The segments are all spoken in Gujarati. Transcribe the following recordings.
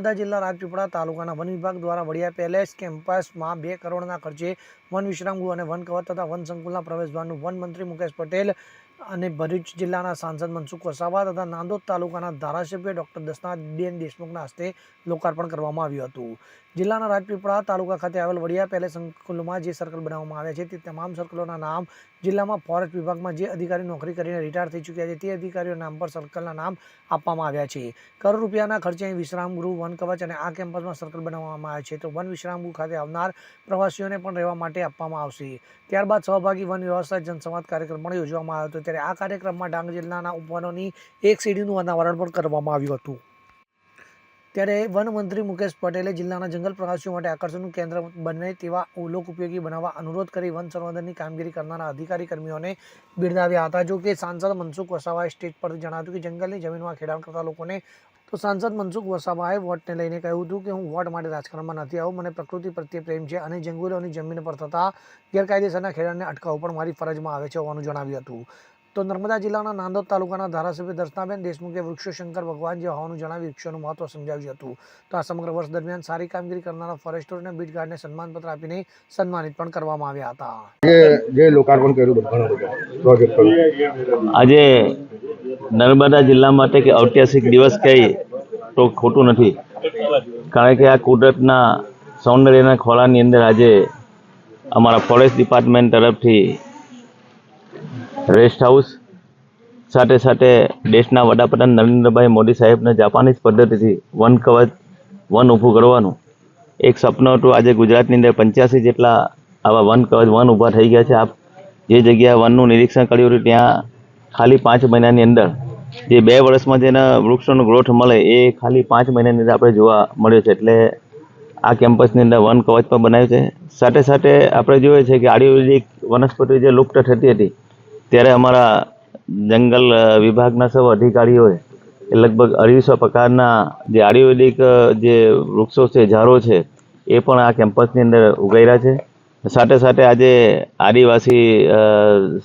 નર્મદા જિલ્લા રાજપીપળા તાલુકાના વન વિભાગ દ્વારા વડિયા પેલેસ કેમ્પસમાં બે કરોડના ખર્ચે વન વિશ્રામગૃહ અને વન કવર તથા વન સંકુલના પ્રવેશદ્વારનું વન મંત્રી મુકેશ પટેલ અને ભરૂચ જિલ્લાના સાંસદ મનસુખ વસાવા તથા નાંદોદ તાલુકાના ધારાસભ્ય ડોક્ટર દસનાથબેન દેશમુખના હસ્તે લોકાર્પણ કરવામાં આવ્યું હતું. જિલ્લાના રાજપીપળા તાલુકા ખાતે આવેલ વડિયા પેલેસ સંકુલમાં જે સર્કલ બનાવવામાં આવ્યા છે તે તમામ સર્કલોના નામ જિલ્લામાં ફોરેસ્ટ વિભાગમાં જે અધિકારી નોકરી કરીને રિટાયર થઈ ચૂક્યા છે તે અધિકારીઓના નામ પર સર્કલના નામ આપવામાં આવ્યા છે. કરોડ રૂપિયાના ખર્ચે અહીં વિશ્રામગૃહ, વન કવચ અને આ કેમ્પસમાં સર્કલ બનાવવામાં આવે છે. તો વન વિશ્રામગૃહ ખાતે આવનાર પ્રવાસીઓને પણ રહેવા માટે આપવામાં આવશે. ત્યારબાદ સહભાગી વન વ્યવસ્થા જનસંવાદ કાર્યક્રમ પણ યોજવામાં આવ્યો હતો. ત્યારે આ કાર્યક્રમમાં ડાંગ જિલ્લાના ઉપવનોની એક સીડીનું અનાવરણ પણ કરવામાં આવ્યું હતું. ત્યારે વન મંત્રી મુકેશ પટેલે જિલ્લાના જંગલ પ્રવાસીઓ માટે આકર્ષણનું કેન્દ્ર બને તેવા લોક ઉપયોગી બનાવવા અનુરોધ કરી વન સંવર્ધનની કામગીરી કરનારા અધિકારી કર્મીઓને બિરદાવ્યા હતા. જો કે સાંસદ મનસુખ વસાવાએ સ્ટેજ પર જણાવ્યું કે જંગલની જમીનમાં ખેડાણ કરતા લોકોને તો સાંસદ મનસુખ વસાવાએ વોટને લઈને કહ્યું હતું કે હું વોટ માટે રાજકારણમાં નથી આવું. મને પ્રકૃતિ પ્રત્યે પ્રેમ છે અને જંગલોની જમીન પર થતા ગેરકાયદેસરના ખેડાણને અટકાવવું પણ મારી ફરજમાં આવે છે હોવાનું જણાવ્યું હતું. તો નર્મદા જિલ્લાના નાંદોદ તાલુકાના ધારાસભ્ય દર્શનાબેન દેશમુખે વૃક્ષો શંકર ભગવાન જે હોવાનું જણાવી વૃક્ષોનું મહત્વ સમજાવ્યું હતું. તો આ સમગ્ર વર્ષ દરમિયાન સારી કામગીરી કરનારા ફોરેસ્ટરોને બીટ ગાર્ડને સન્માનપત્ર આપીને સન્માનિત પણ કરવામાં આવ્યા હતા. જે જે લોકાર્પણ કર્યું પ્રોજેક્ટ આજે નર્મદા જિલ્લા માટે કે ઐતિહાસિક દિવસ કહી તો ખોટું નથી. કારણ કે આ કુદરતના સૌંદર્યના ખોળાની અંદર આજે અમારા ફોરેસ્ટ ડિપાર્ટમેન્ટ તરફથી રેસ્ટ હાઉસ. સાથે સાથે દેશના વડાપ્રધાન નરેન્દ્રભાઈ મોદી સાહેબને જાપાનીઝ પદ્ધતિથી વન કવચ, વન ઊભું કરવાનું. એક સપનું હતું આજે ગુજરાતની અંદર પંચ્યાસી જેટલા આવા વન કવચ, વન ઊભા થઈ ગયા છે. આપ જે જગ્યાએ વનનું નિરીક્ષણ કર્યું હતું, ત્યાં ખાલી પાંચ મહિનાની અંદર જે બે વર્ષમાં જેના વૃક્ષોનો ગ્રોથ મળે, એ ખાલી પાંચ મહિનાની અંદર આપણે જોવા મળ્યો છે. એટલે આ કેમ્પસની અંદર વન કવચ પણ બનાવ્યું છે. સાથે સાથે આપણે જોઈએ છે કે આયુર્વેદિક વનસ્પતિ જે લુપ્ત થતી હતી ત્યારે અમારા જંગલ વિભાગના સૌ અધિકારીઓએ લગભગ અઢીસો પ્રકારના જે આયુર્વેદિક જે વૃક્ષો છે, ઝાડો છે, એ પણ આ કેમ્પસની અંદર ઉગાડ્યા છે. સાથે સાથે આજે આદિવાસી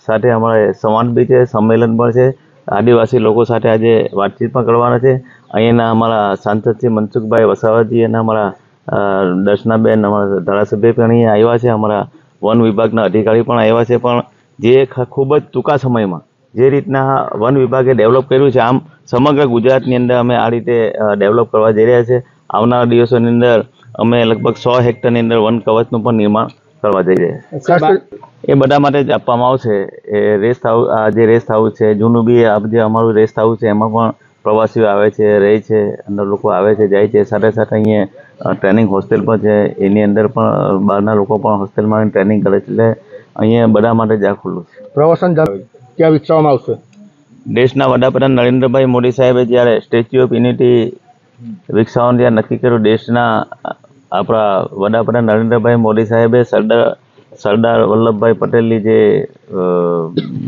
સાથે અમારે સંવાદ બી છે, સંમેલન પણ છે. આદિવાસી લોકો સાથે આજે વાતચીત પણ કરવાના છે. અહીંયાના અમારા સાંસદ શ્રી મનસુખભાઈ વસાવાજી અને અમારા દર્શનાબેન, અમારા ધારાસભ્ય પણ અહીંયા આવ્યા છે. અમારા વન વિભાગના અધિકારી પણ આવ્યા છે. પણ જે ખૂબ જ ટૂંકા સમયમાં જે રીતના વન વિભાગે ડેવલપ કર્યું છે આમ સમગ્ર ગુજરાતની અંદર અમે આ રીતે ડેવલપ કરવા જઈ રહ્યા છે. આવનારા દિવસોની અંદર અમે લગભગ સો હેક્ટરની અંદર વન કવચનું પણ નિર્માણ કરવા જઈ રહ્યા છીએ. એ બધા માટે જ આપવામાં આવશે. એ રેસ્ટ હાઉસ આ જે રેસ્ટ હાઉસ છે જૂનું બી આ જે અમારું રેસ્ટ હાઉસ છે એમાં પણ પ્રવાસીઓ આવે છે રહે છે અંદર લોકો આવે છે જાય છે. સાથે સાથે અહીંયા ટ્રેનિંગ હોસ્ટેલ પણ છે. એની અંદર પણ બહારના લોકો પણ હોસ્ટેલમાં ટ્રેનિંગ કરે છે. એટલે અહીંયા બધા માટે જ આ ખુલ્લું છે. પ્રવાસન ક્યાં વિકસાવવામાં આવશે? દેશના વડાપ્રધાન નરેન્દ્રભાઈ મોદી સાહેબે જ્યારે સ્ટેચ્યુ ઓફ યુનિટી વિકસાવવાનું જ્યારે નક્કી કર્યું દેશના આપણા વડાપ્રધાન નરેન્દ્રભાઈ મોદી સાહેબે સરદાર સરદાર વલ્લભભાઈ પટેલની જે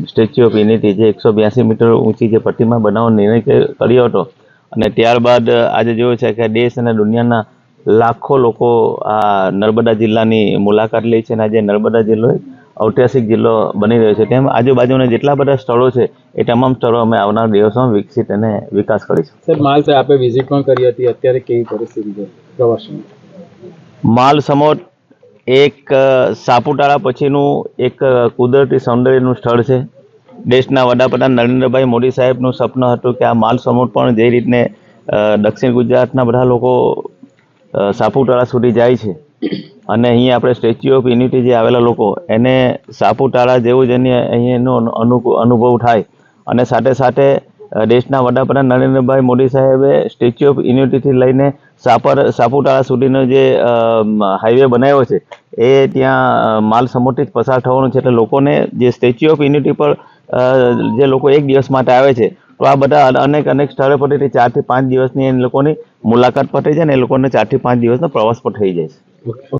સ્ટેચ્યુ ઓફ યુનિટી જે એકસો બ્યાસી મીટર ઊંચી જે પ્રતિમા બનાવવાનો નિર્ણય કર્યો હતો. અને ત્યારબાદ આજે જોયું છે કે દેશ અને દુનિયાના લાખો લોકો આ નર્મદા જિલ્લાની મુલાકાત લે છે અને આજે નર્મદા જિલ્લો ઐતિહાસિક જિલ્લો બની રહ્યો છે. તેમ આજુબાજુના જેટલા બધા સ્થળો છે એ તમામ સ્થળો અમે આવનાર દિવસોમાં વિકસિત અને વિકાસ કરીશું. સર માલ સાહેબ આપે વિઝિટ પણ કરી હતી. અત્યારે કેવી પરિસ્થિતિ છે પ્રવાસન માલ સમોટ એક સાપુતારા પછીનું એક કુદરતી સૌંદર્યનું સ્થળ છે. દેશના વડાપ્રધાન નરેન્દ્રભાઈ મોદી સાહેબનું સ્વપ્ન હતું કે આ માલ સમોટ પણ જે રીતને દક્ષિણ ગુજરાતના બધા લોકો સાપુતારા સુધી જાય છે. અને અહીંયા આપણે સ્ટેચ્યુ ઓફ યુનિટી જે આવેલા લોકો, એને સાપુતારા જેવું જ એને અહીં એનો અનુભવ થાય. અને સાથે સાથે દેશના વડાપ્રધાન નરેન્દ્રભાઈ મોદી સાહેબે સ્ટેચ્યુ ઓફ યુનિટીથી લઈને સાપર, સાપુતારા સુધીનો જે હાઈવે બનાવ્યો છે, એ ત્યાં માલ સમુદ્રથી પસાર થવાનું છે. એટલે લોકોને જે સ્ટેચ્યુ ઓફ યુનિટી પર જે લોકો એક દિવસ માટે આવે છે, તો આ બધા અનેક અનેક સ્થળો પરથી ચારથી પાંચ દિવસની એ લોકોની મુલાકાત પર થઈ જાય ને એ લોકોને ચારથી પાંચ દિવસનો પ્રવાસ પર થઈ જાય છે.